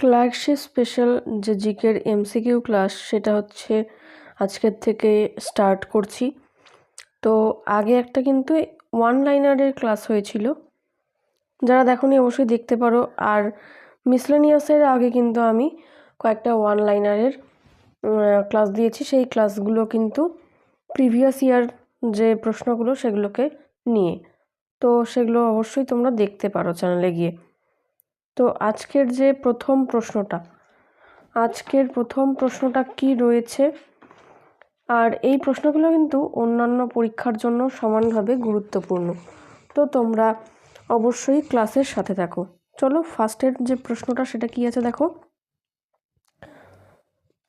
Clerkship special যে জিকের MCQ class, সেটা হচ্ছে আজকের থেকে স্টার্ট করছি। তো আগে একটা কিন্তু ওয়ান লাইনারের ক্লাস হয়েছিল। যারা দেখোনি অবশ্যই দেখতে পারো। আর মিসলেনিয়াসের আগে কিন্তু আমি কয়েকটা ওয়ান লাইনারের ক্লাস দিয়েছি। সেই ক্লাসগুলো কিন্তু প্রিভিয়াস ইয়ার যে প্রশ্নগুলো সেগুলোকে নিয়ে। তো সেগুলো অবশ্যই তোমরা দেখতে পারো চ্যানেলে গিয়ে। তো আজকের যে প্রথম প্রশ্নটা, আজকের প্রথম প্রশ্নটা কি রয়েছে? আর এই প্রশ্নগুলো কিন্তু অন্যান্য পরীক্ষার জন্য সমানভাবে গুরুত্বপূর্ণ। তো তোমরা অবশ্যই ক্লাসের সাথে থাকো। চলো ফার্স্টের যে প্রশ্নটা, সেটা কি আছে দেখো?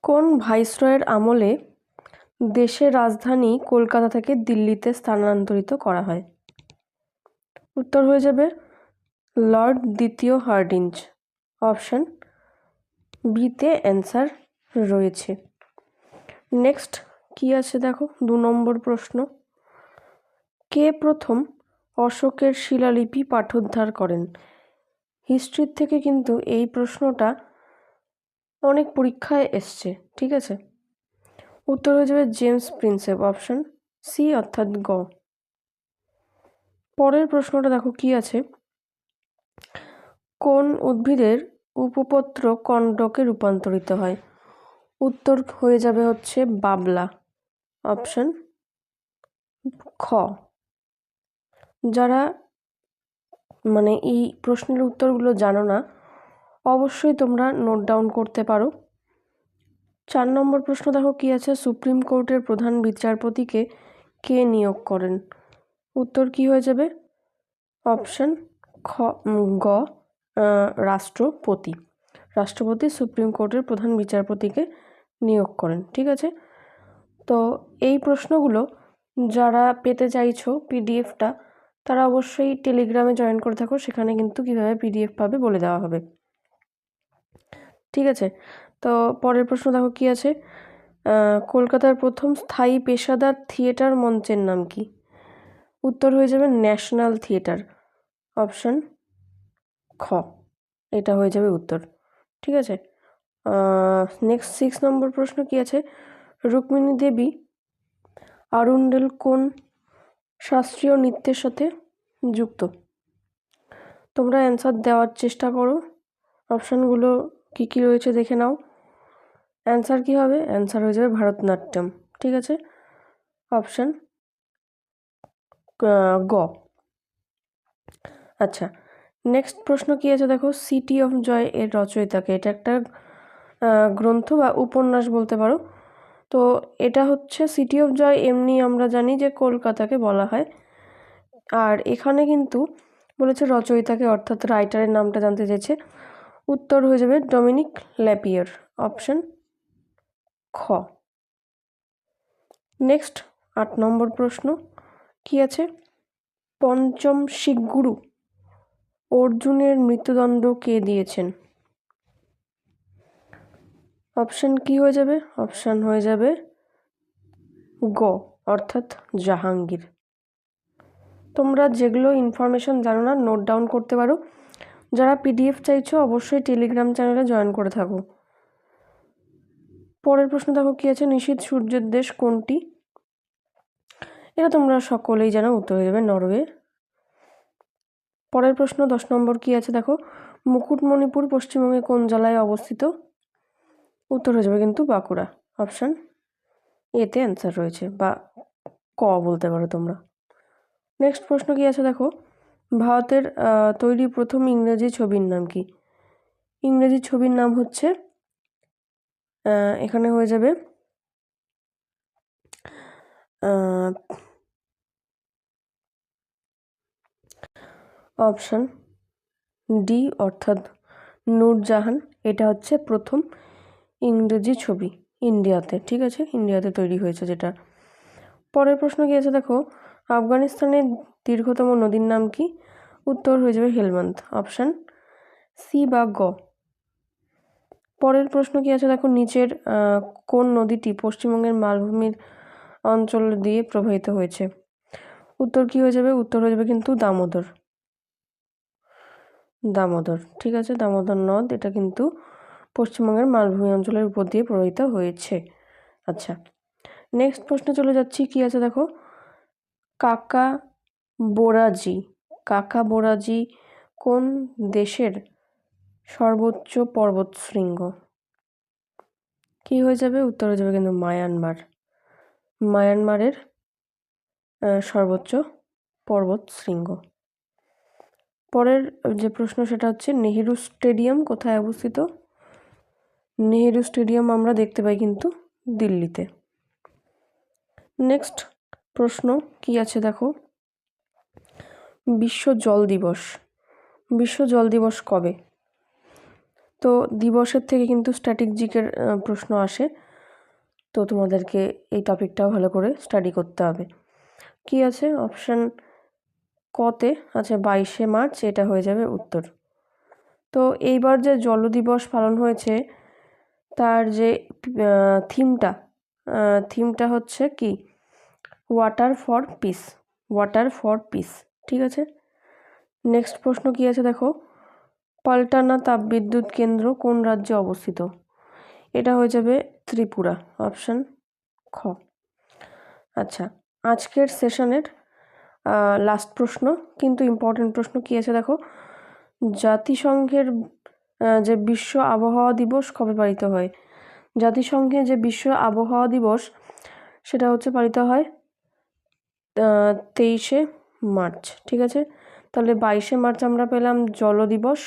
কোন ভাইসরয়ের আমলে দেশের রাজধানী কলকাতা থেকে দিল্লিতে স্থানান্তরিত করা হয়? উত্তর হয়ে যাবে লর্ড দ্বিতীয় হার্ডিঞ্জ। অপশান বিতে অ্যান্সার রয়েছে। নেক্সট কি আছে দেখো? দু নম্বর প্রশ্ন। কে প্রথম অশোকের শিলালিপি পাঠোদ্ধার করেন? হিস্ট্রির থেকে কিন্তু এই প্রশ্নটা অনেক পরীক্ষায় এসছে, ঠিক আছে? উত্তর হয়ে যাবে জেমস প্রিন্সেপ, অপশান সি অর্থাৎ গ। পরের প্রশ্নটা দেখো কি আছে? কোন উদ্ভিদের উপপত্র কণ্ডকে রূপান্তরিত হয়? উত্তর হয়ে যাবে হচ্ছে বাবলা। অপশন খ। যারা মানে এই প্রশ্নের উত্তরগুলো জানো না, অবশ্যই তোমরা নোট ডাউন করতে পারো। চার নম্বর প্রশ্ন দেখো কী আছে? সুপ্রিম কোর্টের প্রধান বিচারপতিকে কে নিয়োগ করেন? উত্তর কি হয়ে যাবে? অপশান খ গ। রাষ্ট্রপতি। রাষ্ট্রপতি সুপ্রিম কোর্টের প্রধান বিচারপতিকে নিয়োগ করেন, ঠিক আছে? তো এই প্রশ্নগুলো যারা পেতে চাইছো পিডিএফটা, তারা অবশ্যই টেলিগ্রামে জয়েন করে থাকো, সেখানে কিন্তু কীভাবে পিডিএফ পাবে বলে দেওয়া হবে। ঠিক আছে? তো পরের প্রশ্ন দেখো কী আছে? কলকাতার প্রথম স্থায়ী পেশাদার থিয়েটার মঞ্চের নাম কি? উত্তর হয়ে যাবে ন্যাশনাল থিয়েটার। অপশান খ। এটা হয়ে যাবে উত্তর। ঠিক আছে? নেক্সট সিক্স নম্বর প্রশ্ন কি আছে? রুক্মিণী দেবী আরুন্ডেল কোন শাস্ত্রীয় নৃত্যের সাথে যুক্ত? তোমরা অ্যান্সার দেওয়ার চেষ্টা করো। অপশানগুলো কী কী রয়েছে দেখে নাও। অ্যান্সার কী হবে? অ্যান্সার হয়ে যাবে ভারতনাট্যম। ঠিক আছে? অপশান গ। আচ্ছা নেক্সট প্রশ্ন কী আছে? দেখো সিটি অফ জয় এর রচয়িতাকে। এটা একটা গ্রন্থ বা উপন্যাস বলতে পারো। তো এটা হচ্ছে সিটি অফ জয় এমনি আমরা জানি যে কলকাতাকে বলা হয়। আর এখানে কিন্তু বলেছে রচয়িতাকে, অর্থাৎ রাইটারের নামটা জানতে চেয়েছে। উত্তর হয়ে যাবে ডমিনিক ল্যাপিয়ার অপশন খ। নেক্সট আট নম্বর প্রশ্ন কি আছে? পঞ্চম শিখগুরু অর্জুনের মৃত্যুদণ্ড কে দিয়েছেন? অপশান কি হয়ে যাবে? অপশান হয়ে যাবে গ, অর্থাৎ জাহাঙ্গীর। তোমরা যেগুলো ইনফরমেশন জানো না নোট ডাউন করতে পারো। যারা পিডিএফ চাইছো, অবশ্যই টেলিগ্রাম চ্যানেলে জয়েন করে থাকো। পরের প্রশ্ন দেখো কী আছে? নিশীত সূর্যের দেশ কোনটি? এটা তোমরা সকলেই জানো, উত্তর হয়ে যাবে নরওয়ে। পরের প্রশ্ন, দশ নম্বর কী আছে দেখো? মুকুটমণিপুর পশ্চিমবঙ্গে কোন জেলায় অবস্থিত? উত্তর হয়ে যাবে কিন্তু বাঁকুড়া। অপশান এতে অ্যান্সার রয়েছে বা ক বলতে পারো তোমরা। নেক্সট প্রশ্ন কী আছে দেখো? ভারতের তৈরি প্রথম ইংরেজি ছবির নাম কি? ইংরেজি ছবির নাম হচ্ছে এখানে হয়ে যাবে অপশান ডি অর্থাৎ নূরজাহান। এটা হচ্ছে প্রথম ইংরেজি ছবি ইন্ডিয়াতে, ঠিক আছে? ইন্ডিয়াতে তৈরি হয়েছে যেটা। পরের প্রশ্ন কি আছে? দেখো, আফগানিস্তানের দীর্ঘতম নদীর নাম কি? উত্তর হয়ে যাবে হেলমান্থ। অপশান সি বা গ। পরের প্রশ্ন কি আছে? দেখো, নিচের কোন নদীটি পশ্চিমবঙ্গের মালভূমির অঞ্চল দিয়ে প্রবাহিত হয়েছে? উত্তর কি হয়ে যাবে? উত্তর হয়ে যাবে কিন্তু দামোদর। দামোদর। ঠিক আছে, দামোদর নদ, এটা কিন্তু পশ্চিমবঙ্গের মালভূমি অঞ্চলের উপর দিয়ে প্রবাহিত হয়েছে। আচ্ছা নেক্সট প্রশ্নে চলে যাচ্ছি, কী আছে দেখো? কাকা বোরাজি কাকা বোরাজি কোন দেশের সর্বোচ্চ পর্বত শৃঙ্গ? কী হয়ে যাবে? উত্তর হয়ে যাবে কিন্তু মায়ানমার। মায়ানমারের সর্বোচ্চ পর্বত শৃঙ্গ। পরের যে প্রশ্ন সেটা হচ্ছে, নেহেরু স্টেডিয়াম কোথায় অবস্থিত? নেহেরু স্টেডিয়াম আমরা দেখতে পাই কিন্তু দিল্লিতে। নেক্সট প্রশ্ন কি আছে দেখো? বিশ্ব জল দিবস। বিশ্ব জল দিবস কবে? তো দিবসের থেকে কিন্তু স্ট্র্যাটেজিকের প্রশ্ন আসে। তো তোমাদেরকে এই টপিকটাও ভালো করে স্টাডি করতে হবে। কি আছে? অপশান কতে? আছে বাইশে মার্চ, এটা হয়ে যাবে উত্তর। তো এইবার যে জল দিবস পালন হয়েছে, তার যে থিমটা থিমটা হচ্ছে কি? Water for peace water for peace ঠিক আছে? নেক্সট প্রশ্ন কী আছে দেখো? পাল্টানা তাপবিদ্যুৎ কেন্দ্র কোন রাজ্যে অবস্থিত? এটা হয়ে যাবে ত্রিপুরা অপশান খ। আচ্ছা আজকের সেশনের লাস্ট প্রশ্ন, কিন্তু ইম্পর্টেন্ট প্রশ্ন কী আছে দেখো? জাতিসংঘের যে বিশ্ব আবহাওয়া দিবস কবে পালিত হয়? জাতিসংঘে যে বিশ্ব আবহাওয়া দিবস, সেটা হচ্ছে পালিত হয় তেইশে মার্চ, ঠিক আছে? তাহলে বাইশে মার্চ আমরা পেলাম জল দিবস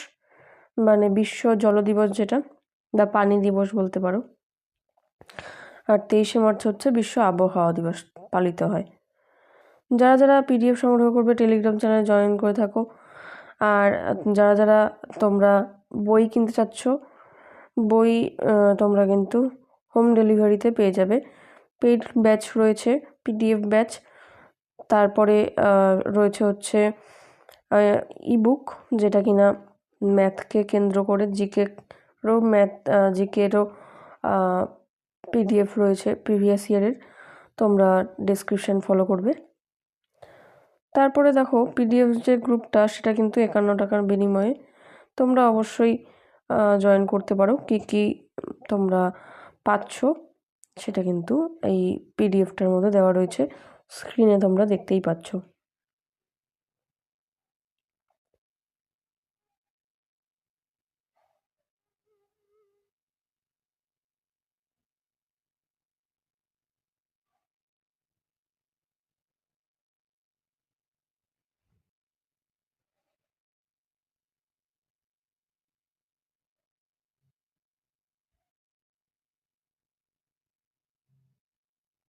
মানে বিশ্ব জল দিবস যেটা, বা পানি দিবস বলতে পারো। আর তেইশে মার্চ হচ্ছে বিশ্ব আবহাওয়া দিবস পালিত হয়। যারা যারা পিডিএফ সংগ্রহ করবে টেলিগ্রাম চ্যানেলে জয়েন করে থাকো। আর যারা যারা তোমরা বই কিনতে চাচ্ছ, বই তোমরা কিন্তু হোম ডেলিভারিতে পেয়ে যাবে। পেড ব্যাচ রয়েছে পিডিএফ ব্যাচ তারপরে রয়েছে হচ্ছে ইবুক যেটা কিনা ম্যাথকে কেন্দ্র করে জিকেরও ম্যাথ জিকেরও পিডিএফ রয়েছে প্রিভিয়াস ইয়ারের তোমরা ডিসক্রিপশান ফলো করবে। তারপরে দেখো পিডিএফ যে গ্রুপটা সেটা কিন্তু একান্ন টাকার বিনিময়ে তোমরা অবশ্যই জয়েন করতে পারো। কি কি তোমরা পাচ্ছ সেটা কিন্তু এই পিডিএফটার মধ্যে দেওয়া রয়েছে। স্ক্রিনে তোমরা দেখতেই পাচ্ছ।